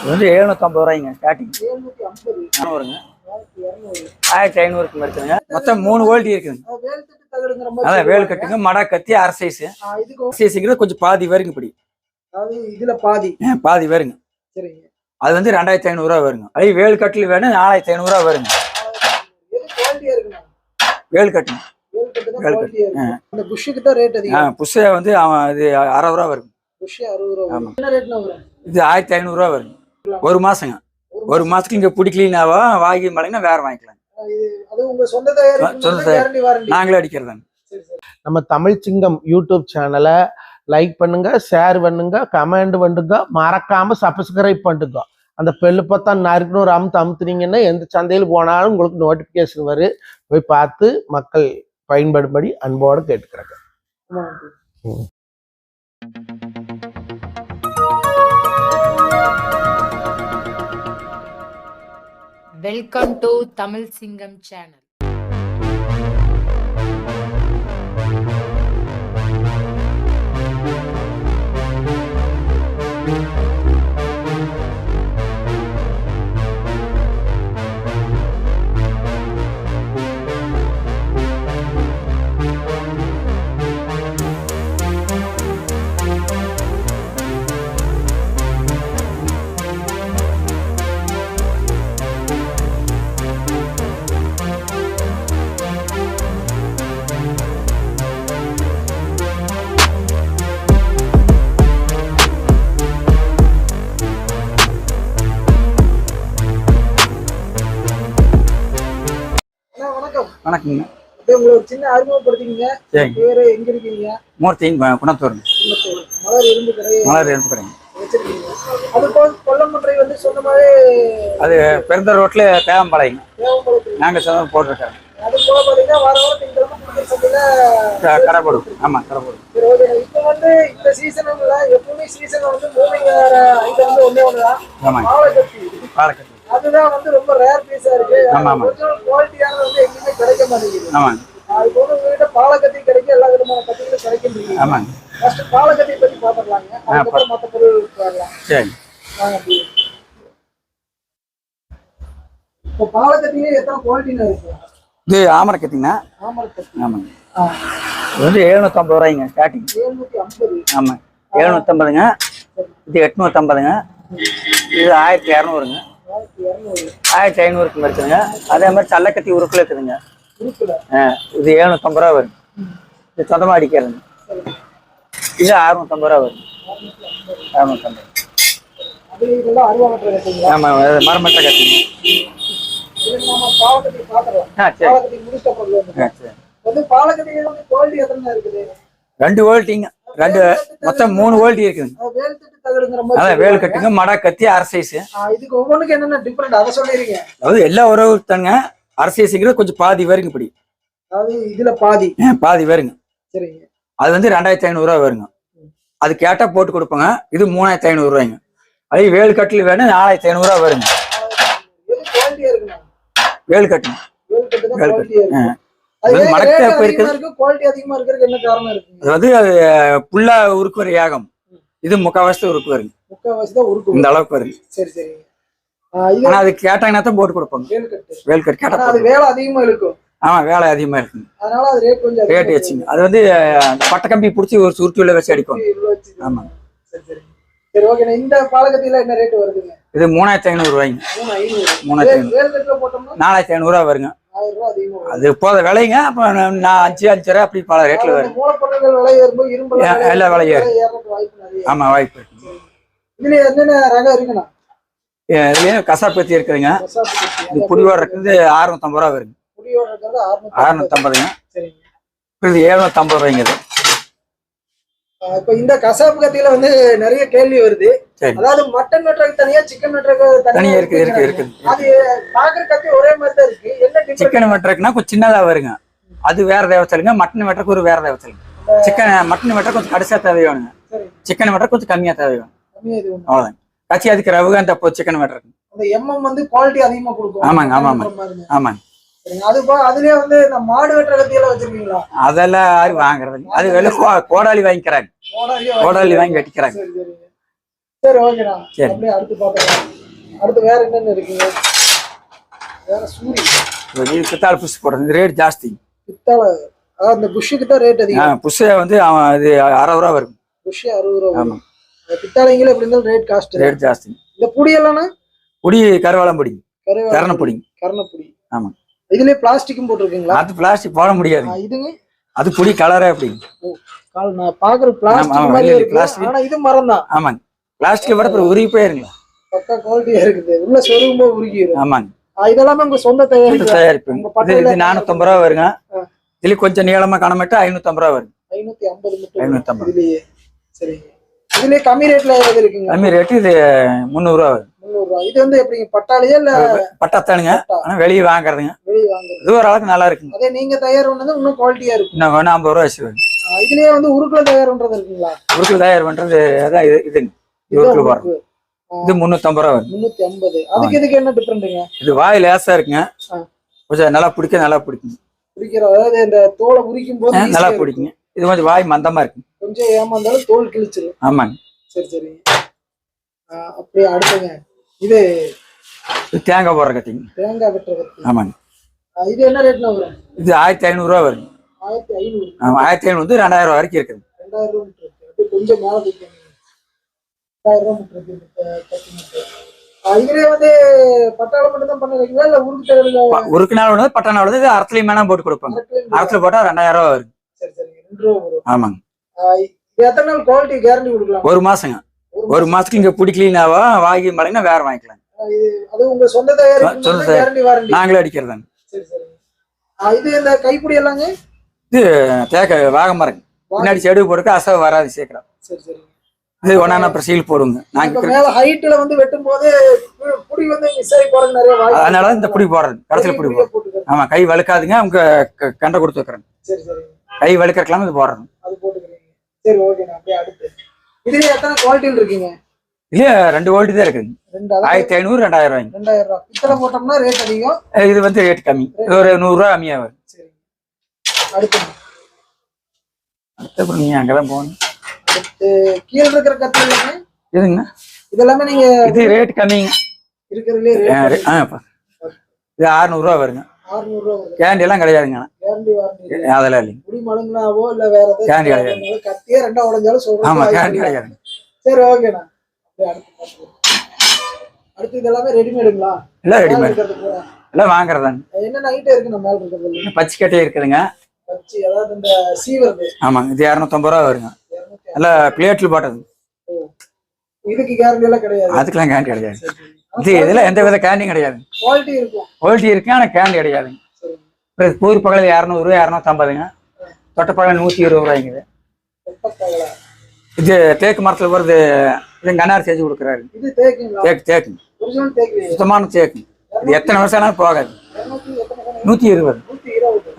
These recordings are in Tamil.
இது வந்து எழுநூத்தம்பது ரூபாய்ங்க ஸ்டார்டிங் வருங்க ஆயிரத்தி ஐநூறுக்கு இருக்குதுங்க. மொத்தம் மூணு ஓல்டி இருக்குதுங்க. அதான் வேல். கட்டுங்க மடா கத்தி அரை சைஸ் சைஸுங்கிறது கொஞ்சம் பாதி வருங்க இப்படி. இதுல பாதி பாதி வருங்க. சரிங்க அது வந்து ரெண்டாயிரத்தி ஐநூறுரூவா வருங்க. அதே வேல் கட்டில் வேணும் நாலாயிரத்தி ஐநூறுரூவா வருங்க. வேல் கட்டுங்க. வேல் கட்டு. புஷ்ஷை வந்து அவன் இது அறுபது ரூபா வருங்க. புஷ் அறுபது ரூபா ஆமா. வரும். வரும் இது ஆயிரத்தி ஐநூறுரூவா வருங்க ஒரு மாசங்க. ஒரு மாசத்துக்கு இங்க பிடிக்கலினாவா வாங்கி மழைங்கன்னா வேற வாங்கிக்கலாம். நாங்களே அடிக்கிறதாங்க சரி சரி. நம்ம தமிழ் சிங்கம் யூடியூப் சேனலை லைக் பண்ணுங்க ஷேர் பண்ணுங்க கமெண்ட் பண்ணுங்க மறக்காம சப்ஸ்கிரைப் பண்ணுங்க. அந்த பெல்லு பார்த்தா நறுக்குன்னு ஒரு அமுத்து அமுத்துனீங்கன்னா எந்த சந்தையில் போனாலும் உங்களுக்கு நோட்டிஃபிகேஷன் வரும் போய் பார்த்து மக்கள் பயன்படும்படி அன்போடு கேட்டுக்கிறாங்க. வெல்கம் டு தமிழ் சிங்கம் சேனல் சின்ன அறிமுகப்படுத்திக்கிங்க. பேரு எங்க இருக்கீங்க? குணத்தூருங்க குன்னத்தூர். மலர் இரும்பு கடை மலர் எடுத்துக்கிறேங்க வச்சிருக்கீங்க. அது கொல்லமன்றை வந்து சொந்தமாவே அது பிறந்த ரோட்ல தேவைப்படுது நாங்க சொந்தம் போட்டிருக்கோம். அது போல பாத்தீங்கன்னா வார வாரம் திங்கக்கிழமை குடிக்கிற சந்தையில கடை போடும் ஆமா கடை போடும் சரி ஓகே இப்போ வந்து இந்த சீசனும் இல்ல எப்பவுமே சீசன்ல வந்து மூவிங் ஐட்டம் வந்து ஒண்ணே ஒண்ணுதான். ஆமாங்க மாலை கட்டி பாலக்கட்டு. அதுதான் வந்து ரொம்ப ரேர் பீஸா இருக்கு. ஆமா, ஆமா. குவாலிட்டியானது வந்து எங்கேயுமே கிடைக்க மாட்டேங்குது. ஆமாங்க பாலக்கத்தி கிடைக்கும் எல்லா விதமான கத்திகளும் கிடைக்கும் ஆமாங்க. ஃபர்ஸ்ட் பாலக்கத்தி பத்தி பாத்துக்கலாங்க அதுக்கப்புறம் மத்த பொருள் வரலாம் சரி. வாங்க அப்படி. இப்போ பாலக்கத்திலே எத்தனை குவாலிட்டின்னு இருக்கு? இது ஆமரை கத்திங்கண்ணா ஆமாங்க. இது வந்து எழுநூத்தம்பது ரூபாய்ங்க ஸ்டார்டிங் எழுநூத்தி ஐம்பது. ஆமாங்க. எழுநூத்தம்பதுங்க. இது எட்நூத்தம்பதுங்க. இது ஆயிரத்தி இரநூறுங்க. ஆயிரத்தி ஐநூறுக்கு அதே மாதிரி சல்லக்கத்தி உருக்குல இருக்குதுங்க. இது எழுநூத்தம்பது ரூபா வரும். இது சொந்தமாக அடிக்கிறதுங்க இது அறுநூத்தம்பது ரூபா வரும். அறுநூத்தம்பது. ஆமாம் மரமட்ட பாத்துக்கலாம் ஆ சரி. ரெண்டு வோல்ட்டிங்க ரெண்டு மொத்தம் மூணு வோல்ட்டி இருக்குதுங்க அது வேல் அதான். கட்டுங்க மடா கத்தி அரை சைஸு ஆ, இதுக்கு ஒவ்வொன்றுக்கு என்னென்ன டிஃபரெண்ட் அதை சொல்லிருங்க. அதாவது எல்லா உறவு தாங்க அரை சைஸுங்கிறது கொஞ்சம் பாதி வருங்க இப்படி. அதாவது இதுல பாதி. பாதி வருங்க. சரிங்க. அது வந்து ரெண்டாயிரத்தி ஐநூறுரூவா வருங்க. அது கேட்டால் போட்டு கொடுப்போங்க. இது மூணாயிரத்தி ஐநூறுரூவாய்ங்க அதே வேல் கட்டில் வேணும் நாலாயிரத்தி ஐநூறுரூவா வருங்க. வேல் கட்டுங்க. வேல் கட்டு தான் வேல் குவாலிட்டியா இருக்கு ஆ. அது அது ஏன் மடக்கா rate இப்ப அதிகமா இருக்குது. அதாவது அது புல்லா உருக்கு வர யாகம் இது முக்கால்வாசி உருக்கு வருங்க இந்த அளவுக்கு வருங்க. சரி இது ஆனா அது கேட்டாங்கன்னா தான் போட்டு கொடுப்பாங்க. வேல் வேல் கட்டு அது வேலை அதிகமா இருக்கும். ஆமா வேலை அதிகமா அதனால அது ரேட் கொஞ்சம் அதிகமா ரேட் வச்சுங்க. அது வந்து பட்டை கம்பி பிடிச்சி ஒரு சுருட்டி உள்ள வச்சு அடிக்கும். இருக்கு. ஆமா. சரி ஓகே இந்த பாலகத்தில என்ன ரேட் வருதுங்க? இது மூணாயிரத்தி ஐநூறு ரூபாய்ங்க. மூணாயிரத்தி ஐநூறு. நாலாயிரத்தி ஐநூறுரூவா வருங்க. அது போத விலைங்க அப்போ நான் அஞ்சு அஞ்சு ரூபா அப்படி பல ரேட்ல அதாவது வரும் எல்லா விலை ஏறும். ஏறதுக்கு வாய்ப்பு நிறைய. ஆமா வாய்ப்பு இருக்குங்க இதுல என்னென்ன ரகம் இருக்குண்ணா? ஏ, இதுலயும் கசாப்பத்தி இருக்குதுங்க. கசாப்பு கத்தி. இது புடிவோட இருக்குது அறுநூத்தம்பது ரூபா வருங்க. அறுநூத்தம்பதுங்க. இது எழுநூத்தம்பது ரூபாய்ங்க இது. இப்ப இந்த கசாப்பு கத்தியில வந்து நிறைய கேள்வி வருது. அதாவது மட்டன் வெட்டுறதுக்கு தனியா சிக்கன் வெட்டுறதுக்கு தனியா இருக்கு இருக்கு இருக்குது அது பாக்குற கத்தி ஒரே மாதிரி தான் இருக்கு. என்ன சிக்கன் வெட்டுறதுக்குன்னா கொஞ்சம் சின்னதா வருங்க. அது வேற தேவச்சலுங்க மட்டன் வெட்டுறதுக்கு ஒரு வேற தேவச்சலுங்க சிக்கன் மட்டன் வெட்ட கொஞ்சம் கடைசியா தேவையானுங்க. சிக்கன் வெட்ட கொஞ்சம் கம்மியா தேவையான கம்மியா இது ஒண்ணு. அவ்வளவுதான் கச்சி அதுக்கு ரவுக அந்த சிக்கன் வெட்டுறதுக்கு அந்த எம்எம் வந்து குவாலிட்டி அதிகமா கொடுக்கும். ஆமாங்க, ஆமா. அந்த. ஆமாங்க. அது அதுலயே வந்து இந்த மாடு வெட்டுற கத்தியெல்லாம் வச்சிருக்கீங்களா? அதெல்லாம் யாரும் வாங்குறது. அது வெளில கோடாலி வாங்கிக்கிறாங்க. கோடாலி வாங்கி வெட்டிக்கிறாங்க. சரி ஓகேண்ணா சரி. அப்படியே அடுத்து பார்த்துக்கலாம். அடுத்து வேற என்னென்ன இருக்குங்க வேற சூரி. இது பித்தாள் புஷ் போடுறது. ரேட் ஜாஸ்தி. அதாவது இந்த புஷ்ஷுக்கு தான் ரேட் அதிகம். புஷ்ஷை வந்து அவன் இது அறுபது ரூபா வரும். புஷ் அறுபது ரூபா ஆமா. பித்தாளைங்களே எப்படி இருந்தாலும் ரேட் காஸ்ட் ரேட் ஜாஸ்தி. இந்த புடி எல்லாம்னா? பொடி கருவாளம் பொடி கரண பொடி கரணப்புடி. ஆமா. இதுலயே பிளாஸ்டிக்கும் போட்டிருக்கீங்களா? அது பிளாஸ்டிக் போட முடியாது. இதுங்க? அது பொடி கலரே அப்படி. நான் பாக்குற பிளாஸ்டிக் மாதிரி இருக்கு. ஆனா இது மரம் தான். ஆமாங்க பிளாஸ்டிக் விட அப்புறம் உருகி போயிருங்களா பக்கா குவாலிட்டியா இருக்குது. உள்ள சொருகும் போது உருகிடும் ஆமாங்க இதெல்லாமே உங்க சொந்த தயாரிப்பு. தயாரிப்பு. இது இது நானூத்தம்பது ரூபா வருங்க. இதுல கொஞ்சம் நீளமா காணமாட்டு ஐநூத்தம்பது ரூபா வரும். ஐநூத்தி ஐம்பது ஐநூத்தம்பது. இதுலயே. சரிங்க. இதுலயே கம்மி ரேட்ல ஏதாவது இருக்குங்க கம்மி ரேட்டு இது முந்நூறு ரூபா வரும் முந்நூறு ரூபா. இது வந்து எப்படிங்க? பட்டாளியா இல்ல பட்டாத்தானுங்க. பட்டா? ஆனா வெளியே வாங்குறதுங்க. வெளியே வாங்குறது. இது ஓரளவுக்கு நல்லா இருக்குங்க. அதே நீங்க தயார் பண்ணது இன்னும் குவாலிட்டியா இருக்கும். இன்னும் வேணா ஐம்பது ரூபா வச்சு வரும் ஆ, இதுலயே வந்து உருக்குல தயார் பண்றது இருக்குங்களா? உருக்குல தயார் பண்றது அதான் இது இதுங்க. இது உருக்குல உருக்கு. இது முந்நூத்தம்பது ரூபா வரும் ஐம்பது அதுக்கு இதுக்கு என்ன டிஃபரெண்ட்டுங்க இது வாய் லேசா இருக்குங்க. கொஞ்சம் நல்லா பிடிக்க நல்லா பிடிக்கும் பிடிக்கிற அதாவது இந்த தோலை உரிக்கும் போது நல்லா. பிடிக்குங்க. இது கொஞ்சம் வாய் மந்தமா இருக்கு. கொஞ்சம் ஏமாந்தாலும் தோல் கிழிச்சிரும். ஆமாங்க. சரி சரி. அப்படியே அடுத்துங்க. இது தேங்காய் போடுற கட்டிங்க தேங்காய் வெட்டுற கத்தி. ஆமாங்க. இது என்ன ரேட்னா வரும்? இது ஆயிரத்தி ஐநூறுரூவா வரும் ஆயிரத்தி ஐநூறு. ஆமா, ஆயிரத்தி ஐநூறு வந்து ரெண்டாயிரம் ரூபா வரைக்கும் இருக்குது. ரெண்டாயிரம் ரூபா மீட்டர் கொஞ்சம் மேல தூக்கி ரெண்டாயிரம் ரூபா மீட்டர் இருக்கு இந்த க- கத்தி மீட்டர் ஆ, இதுலயே வந்து பட்டாளம் மட்டும் தான் பண்ண வைக்கிறீங்களா? இல்ல உருக்கு பட்ட கொடுப்பாங்க. அரத்துல போட்டா ரெண்டாயிரம் ரூபா வரும் சரி சரி. ஆமாங்க. இது எத்தனை நாள் குவாலிட்டி கேரண்டி கொடுக்கலாம்? ஒரு மாசங்க. ஒரு மாசத்துக்கு இங்க பிடிக்கலனாவா வாங்கி மழைங்கன்னா வேற வாங்கிக்கலாம் அது உங்க சொந்த தயாரிப்பு நாங்களே அடிக்கிறதாங்க. சரி சரி. இது இந்த கைப்பிடி எல்லாங்க? தேக்க வாக மரங்க. பின்னாடி செடு போட்டுக்க அசவு வராது சீக்கிரம். சரி சரி. இது ஒன்னா சீல் போடுங்க. மேல ஹைட்ல வந்து வெட்டும் போது புடி வந்து மிஸ் ஆகி போறது நிறைய வாய்ப்பு அதனால இந்த புடி போடுறது கடைசியில் புடி போடுறது போட்டுக்கிறேன். ஆமா கை வழுக்காதுங்க. உங்க க- கண்டை கொடுத்து வைக்கிறேன். சரி சரி. கை வழுக்கிறக்கலாம் இது போடுறது அது போட்டுக்கிறீங்க. சரி ஓகே அப்படியே அடுத்து. இதுல எத்தனை குவாலிட்டியில் இருக்கீங்க? இல்லையா ரெண்டு வோல்ட் தான் அதாவது ஆயிரத்தி ஐநூறு ரெண்டாயிரம். ரூபாய் போட்டோம்னா ரேட் அதிகம்? இது வந்து ரேட் கம்மி. ஒரு நூறுரூவா கம்மியாக வரும். சரி. அடுத்து. அப்புறம் போகணும். அடுத்து கீழே இருக்கிற கத்தி எல்லாமே? இதுங்க. இதெல்லாமே நீங்க இது ரேட் கம்மிங்க. இருக்கிறதுலே ரேட் ஆ. இது வருங்க. வருது. கேண்டி எல்லாம் கிடையாதுங்க அதெல்லாம் இல்லைங்க. முடி மழுங்கினாவோ இல்ல வேற ஏதாவது கிடையாது. கத்தியே ரெண்டா உடஞ்சாலும் ஆமா சொல்றேன் கேண்டி கிடையாதுங்க சரி ஓகேண்ணா அடுத்து பார்த்துக்கலாம். அடுத்து இது எல்லாமே ரெடிமேடுங்களா எல்லாம் ரெடிமேட். எல்லாம் வாங்குறதாங்க. என்னென்ன ஐட்டம் இருக்கு நம்ம மேல இருக்கிறது? பச்சைக்கட்டை இருக்குதுங்க. வச்சு அதாவது இந்த சீவரது. ஆமாங்க இது இரநூத்தம்பது ரூபா வருங்க. எல்லாம் பிளேட்டில் போட்டது. இதுக்கு கேரண்டி எல்லாம் கிடையாது. அதுக்கெல்லாம் கேண்டி கிடையாது. இது இதெல்லாம் எந்த வித கேண்டியும் கிடையாது. குவாலிட்டி இருக்கும். குவாலிட்டி இருக்கு ஆனால் கேண்டி கிடையாதுங்க பூரி பகல் இரநூறு இரநூத்தம்பதுங்க. தொட்ட பகல் நூற்றி இருபது ரூபாய்ங்குது. இது தேக்கு மரத்தில் வருது இது கண்ணார் செஞ்சு கொடுக்குறாரு. தேக்கு தேக்கு. சுத்தமான தேக்கு. இது எத்தனை வருஷம் ஆனாலும் போகாது? நூற்றி இருபது. நூத்தி இருபது.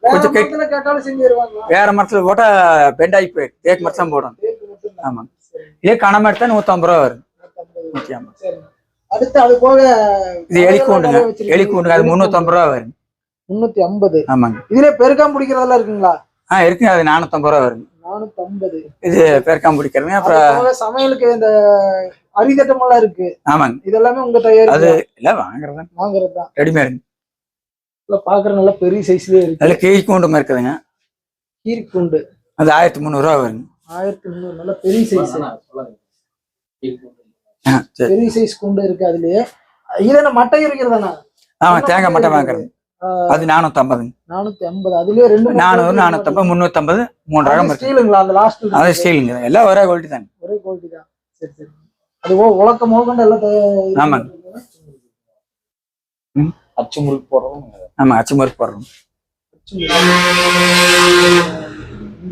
வேற கொஞ்சம் கெட்- வேற மரத்தில் போட்டால் பெண்ட் ஆகி போயிடும். தேக்கு மரத்தில் போடணும். சரி இதே கணம் எடுத்தா நூற்றம்பது ரூபா வரும். நூத்தம்பது. ஐம்பது சரி. அடுத்து அது போக இது எலி கூண்டுங்க எலி கூண்டுங்க அது முந்நூற்றம்பது ரூபா வரும். முன்னூத்தி ஐம்பது. ஆமாங்க. இதுல பெருக்காம பிடிக்கிறதெல்லாம் இருக்குங்களா? ஆ இருக்குங்க. அது நானூற்றம்பது ரூபா வரும். நானூத்தி ஐம்பது இது பெருக்காம பிடிக்கிறதுங்க. அப்புறம் சமையலுக்கு இந்த அரிதட்டம் எல்லாம் இருக்கு. ஆமாங்க. இதெல்லாமே உங்க அது தயாரிப்பு இல்லை வாங்குறது வாங்குறது தான் ரெடிமேடு பாக்குற நல்ல பெரிய சைஸ்லயே இருக்கு. அதில் கீழ் கூண்டும் இருக்குதுங்க. கீரிக்குண்டு அது ஆயிரத்தி முந்நூறுரூவா வருங்க. ஆயிரத்தி முந்நூறு நல்ல பெரிய சைஸ் பெரிய சைஸ் குண்டு இருக்கு அதுலயே. இது என்ன மட்டை இருக்கிறதாண்ணா ஆமாம் தேங்காய் மட்டும் வாங்குறது. அது நானூற்றம்பதுங்க நானூத்தி ஐம்பது அதுலயே ரெண்டு மூணு நானூறு quality நானூற்றம்பது முந்நூற்றம்பது மூணு அது ரகம் இருக்கு ஸ்டீலுங்களா அந்த லாஸ்ட் அது ஸ்டீலுங்க எல்லாம் ஒரே குவாலிட்டி தாங்க. ஒரே குவாலிட்டி தான். சரி சரி. அது ஓ உலக்க மோகண்ட எல்லாம் ஆமாங்க. அச்சு முறுக்கு போடுறோம் ஆமாம் அச்சு மறுப்பு போடுறோம். இங்க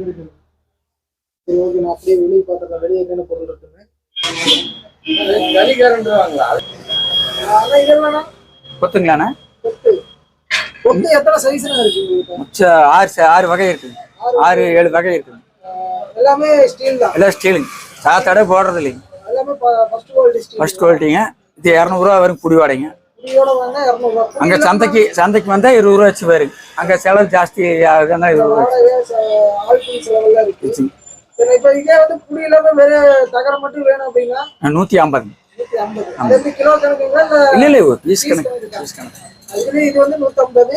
இருக்கு. சரி ஓகே நான் அப்படியே வெளியே பார்த்துக்கலாம் வெளியே என்னென்ன பொருள் இருக்குன்னு ஆனா இதெல்லாம் கொத்துங்களாண்ணா? கொத்து கொத்து எத்தனை சைஸ்ல இருக்கு உங்ககிட்ட? மிச்ச ஆறு ஆறு வகை இருக்குது ஆறு ஏழு வகை இருக்குது ஆஹ் எல்லாமே ஸ்டீல் தான் எல்லாம் ஸ்டீலுங்க சாத்தாடே போடுறது இல்லைங்க எல்லாமே ஃபர்ஸ்ட் குவாலிட்டி ஸ்டீல் ஃபர்ஸ்ட் குவாலிட்டிங்க இது இரநூறுவா வரும் புடி அங்கே சந்தைக்கு சந்தைக்கு வந்தால் இருபது ரூபா வச்சு வருங்க அங்கே செலவு ஜாஸ்தி ஆகுதுன்னா இருபது ரூபா இல்லாம நூத்தி ஐம்பது. இல்ல இல்லை பீஸ் கணக்கு பீஸ் கணக்கு.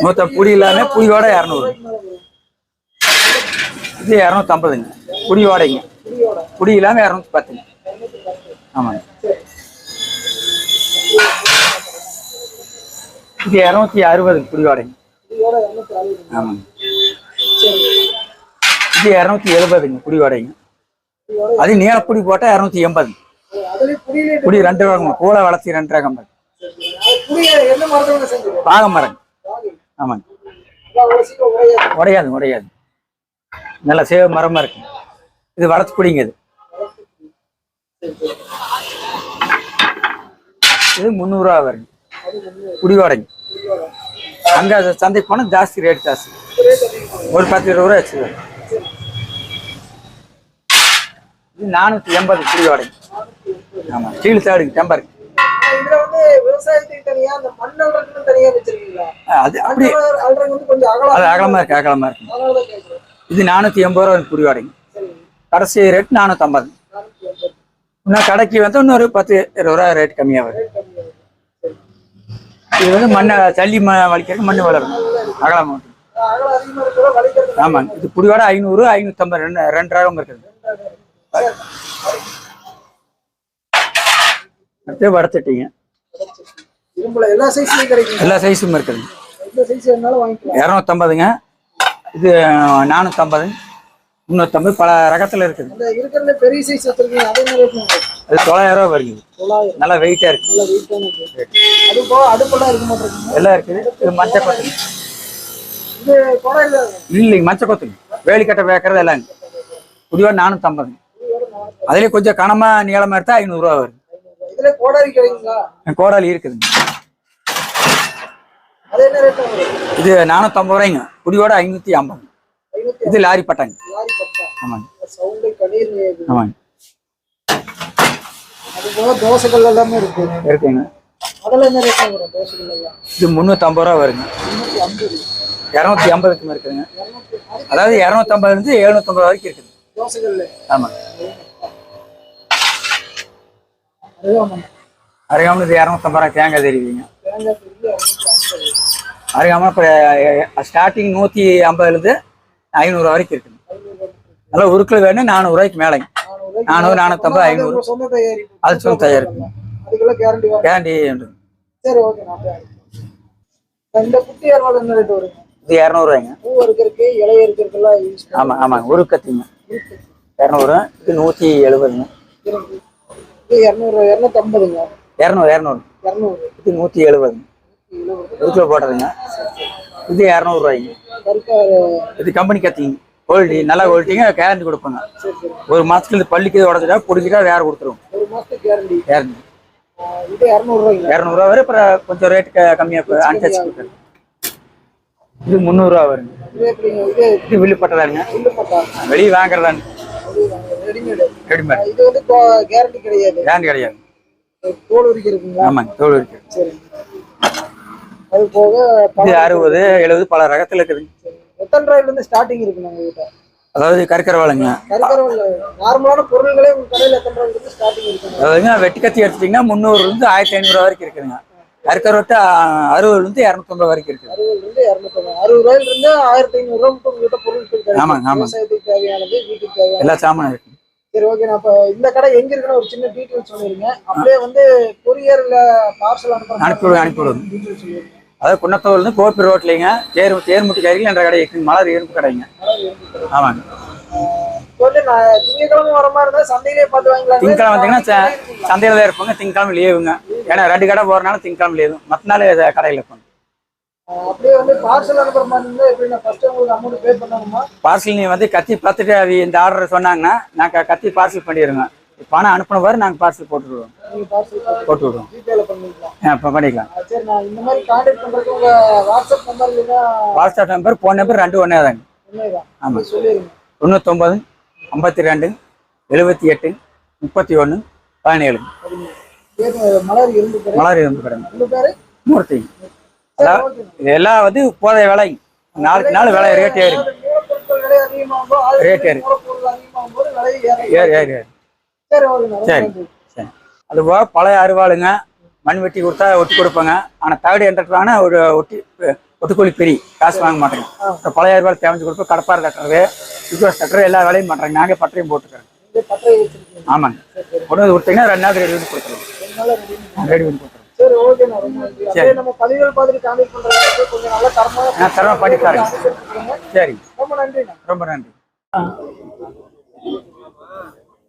நூற்ற புடி இல்லாமல் புளியோட இரநூறு. இது இரநூத்தம்பதுங்க. புடியோடைங்க புளியோட. புடி இல்லாமல் இரநூத்தி பத்துங்க. ஆமாங்க. இது இரநூத்தி அறுபதுங்க புடியோடைங்க இருநூத்தி அறுபது ஆமாங்க இது இரநூத்தி எழுபதுங்க புடியோடைங்க புளியோட. அது நீளப்புடி போட்டால் இரநூத்தி எண்பது. குடி புடி ரெண்டு ரகம் கூலை வளர்த்தி ரெண்டு ரகம். அது பாக மரம் ஆமாங்க உடையாது உடையாது. நல்ல சேவ மரமா இருக்கு. இது வளர்த்து குடிங்க இது. இது முந்நூறுரூவா வருங்க குடியோடைங்க அங்கே சந்தைக்கு போனால் ஜாஸ்தி ரேட் ஜாஸ்தி. ஒரு பத்து இருபது ரூபா வச்சு இது நானூற்றி எண்பது குடியோடைங்க ஆமாம் ஸ்டீல் தேடுங்க டெம்பர். அது அப்படி அது அகலமாக இருக்கு அகலமாக இருக்கு. இது நானூற்றி எண்பது ரூபா குடியோடைங்க சரி கடைசி ரேட் நானூற்றம்பது இன்னும் கடைக்கு வந்து இன்னொரு பத்து இருபது ரூபா ரேட் கம்மியாக வரும் ரேட் கம்மியா இருக்கு. சரி இது வந்து மண்ணை தள்ளி ம வலிக்கிறதுக்கு மண் வளரும். அகலம் மட்டும் ஆமாங்க இது புடியோட ஐநூறு ஐநூற்றம்பது ரெண்டு ரெண்டு ரகம் இருக்குது அடுத்து வடத்தட்டிங்க எல்லா சைஸும் இருக்குதுங்க இரநூத்தம்பதுங்க. இது நானூற்றம்பது முந்நூற்றம்பது பல ரகத்தில் இருக்குது. பெரிய சைஸ் வச்சிருக்கீங்க அதே மாதிரி தொள்ளாயிரம் ரூபா தொள்ளாயிரம். நல்லா வெயிட்டாக வெயிட்டான அடுப்பெல்லாம் இருக்க மாட்டேங்குது. எல்லாம் இருக்குது. இது மஞ்சள் கொத்துங்க இது குடம் இல்ல. இல்லைங்க மஞ்சள் கொத்துங்க வேலிக்கட்டை வைக்கிறது எல்லாங்க புடியோட நானூற்றம்பதுங்க அதுலேயே கொஞ்சம் கனமாக நீளமாக எடுத்தால் ஐநூறுரூவா வருது. இதுல கிடைக்குங்களா கோடாலி இருக்குதுங்க இது நானூற்றம்பது ரூபாய்ங்க. குடியோட ஐநூற்றி ஐம்பது. ஐநூத்தி இது லாரி பட்டாங்க. ஆமாங்க. சவுண்டு கணீர். ஆமாங்க. தோசைகள் எல்லாமே இருக்கு. இருக்குங்க. அதெல்லாம் என்ன ரேட் வரும் தோசைகள் எல்லாம்? இது முந்நூற்றம்பது ரூபா வருங்க. இரநூத்தி ஐம்பதுக்கு இருக்குதுங்க இருநூத்தி அது அதாவது இரநூத்தம்பதுலேருந்து எழுநூத்தம்பது வரைக்கும் இருக்குது தோசைகள்ல. ஆமாங்க. அருகாமல் இது இரநூத்தம்பது ரூபா தேங்காய் தெரிவிங்க. அருகாமல் இப்போ ஸ்டார்டிங் நூற்றி ஐம்பதுலேருந்து ஐநூறு வரைக்கும் இருக்குது நல்லா உருக்கில் வேணும் நானூறுரூவாய்க்கு மேலேங்க நானூறு, நானூத்தம்பது, ஐநூறு. அது சொந்த தயாரிப்பு. கேரண்டி இது இரநூறுவாய்ங்க. ஆமாம் ஆமாங்க உருக்கத்திங்க. இரநூறு இது நூற்றி எழுபதுங்க. இரநூறு. இரநூத்தம்பதுங்க. இரநூறு இரநூறு. இரநூறு. இது நூற்றி எழுபதுங்க. உருக்கில் போடுறதுங்க இது இரநூறுவாய்ங்க. இது கம்பெனி கத்திங்க. குவாலிட்டி நல்லா குவாலிட்டிங்க கேரண்டி கொடுப்பாங்க. ஒரு மாதத்துக்கு இது பள்ளிக்கு உடச்சிட்டா பிடிச்சிட்டா வேற கொடுத்துருவோம் ஒரு மாசத்துக்கு கேரண்டி கேரண்டி இது இரநூறுவாய்ங்க இரநூறுவா வரை அப்புறம் கொஞ்சம் ரேட் கம்மியாக அனுசரிச்சு கொடுக்குறேன் இது முந்நூறுரூவா வருங்க இது வில்லுப்பட்டதாங்க வெளியே வாங்குறதாங்க ரெடிமேடு. இது வந்து கேரண்டி கிடையாது. கேரண்டி கிடையாது. தோல் உரிக்கிறதுங்களா? ஆமாங்க தோல் இருக்கு சரி அது போக இது அறுபது எழுபது பல ரகத்தில் இருக்குதுங்க. எத்தனை ரூபாயில இருந்து ஸ்டார்டிங் இருக்கு நம்ம கிட்ட அதாவது கற்கரவாளுங்க நார்மலான பொருள்களே உங்க கடையில எத்தனை ரூபாயில இருந்து ஸ்டார்டிங் இருக்குங்க? அதாவதுங்க வெட்டி கத்தி எடுத்துட்டிங்கன்னா முந்நூறுலேருந்து ஆயிரத்தி ஐநூறுரூவா வரைக்கும் இருக்குதுங்க. கற்கரோட்டு அறுபதுலேருந்து இரநூத்தம்பது வரைக்கும் இருக்குது அறுபதுல இருந்து இரநூத்தம்பது. அறுபது ரூபாயில இருந்து ஆயிரத்தி ஐநூறு ரூபாய் மட்டும் உங்ககிட்ட பொருட்கள் ஆமாங்க. விவசாயத்துக்கு தேவையானது வீட்டுக்கு தேவையானது. எல்லா சாமானும் இருக்கு. சரி ஓகே நான் இப்ப இந்த கடை எங்க இருக்குன்னு ஒரு சின்ன டீட்டெயில் சொல்லிருங்க. அப்படியே வந்து கொரியர்ல பார்சல் அனுப்பி அனுப்பிவிடுங்க டீட்டெயில் சொல்லிருங்க. அதாவது குன்னத்தூர்லேருந்து கோப்பி ரோட்லிங்க தேர் தேர்முட்டி கையில் என்ற கடை இருக்குங்க மலர் இரும்பு கடைங்க. ஆமாங்க. நான் திங்கக்கிழமை சந்தையிலே வந்தீங்கன்னா தான் இருப்பாங்க. திங்கக்கிழமை லீவுங்க ஏன்னா ரெண்டு கடை போகிறனால திங்கக்கிழமை லீவு மற்ற நாள் கடையில் இருப்பாங்க. ஆஹ் அப்படியே வந்து பார்சல் அனுப்புற மாதிரி இருந்தா எப்படி நான் ஃபர்ஸ்ட் உங்களுக்கு அமௌண்ட் பே பண்ணணுமா? பார்சல் நீ வந்து கத்தி பார்த்துட்டு இந்த ஆர்டர் சொன்னாங்கன்னா நாங்கள் கத்தி பார்சல் பண்ணிடுங்க பணம் அனுப்பின பிறகு நாங்கள் பார்சல் போட்டு விடுவோம் போட்டு விடுவோம் இப்போ பண்ணிக்கலாம். வாட்ஸ்அப் நம்பர் ஃபோன் நம்பர் ரெண்டு ஒன்றே தாங்க ஆமாம் தொண்ணூத்தொம்பது ஐம்பத்தி ரெண்டு எழுபத்தி எட்டு முப்பத்தி ஒன்று பதினேழு. மலர் இரும்பு பேரு? மூர்த்தி. சரி அதான் ஓகே இது எல்லாம் வந்து போதைய விலை. நாளுக்கு நாள் விலை ரேட் ஏறி. ரேட். ஏறி ஏறி ஏறி. சரி சரி. நன்றி. சரி. அது போக பழைய அருவாளுங்க மண் வெட்டி கொடுத்தா ஒட்டி கொடுப்பாங்க. ஆனால் தகடு என்ட்ரான ஒரு ஒட்டி ஒட்டுக்கூலி பெரிய காசு வாங்க மாட்டேங்க. பழைய அருவாள் தேவைஞ்சு கொடுப்போம் கடப்பாறை தட்டுறது சுற்றுவாஸ் தட்டுறது எல்லா வேலையும் பண்ணுறாங்க நாங்கள் பட்டறையும் வச்சிருக்கீங்க. ஆமாங்க. கொண்டு வந்து கொடுத்தீங்கன்னா ரெண்டு நாள் ரெடி பண்ணி கொடுத்துருவோம். ரெடி பண்ணி கொடுத்துருவோம். சரி நன்றி. அப்படியே நம்ம பதிவுகள் பார்த்துட்டு கொஞ்சம் நல்லா பண்ணி தரேன். சரி. ரொம்ப நன்றிண்ணா. ரொம்ப நன்றி.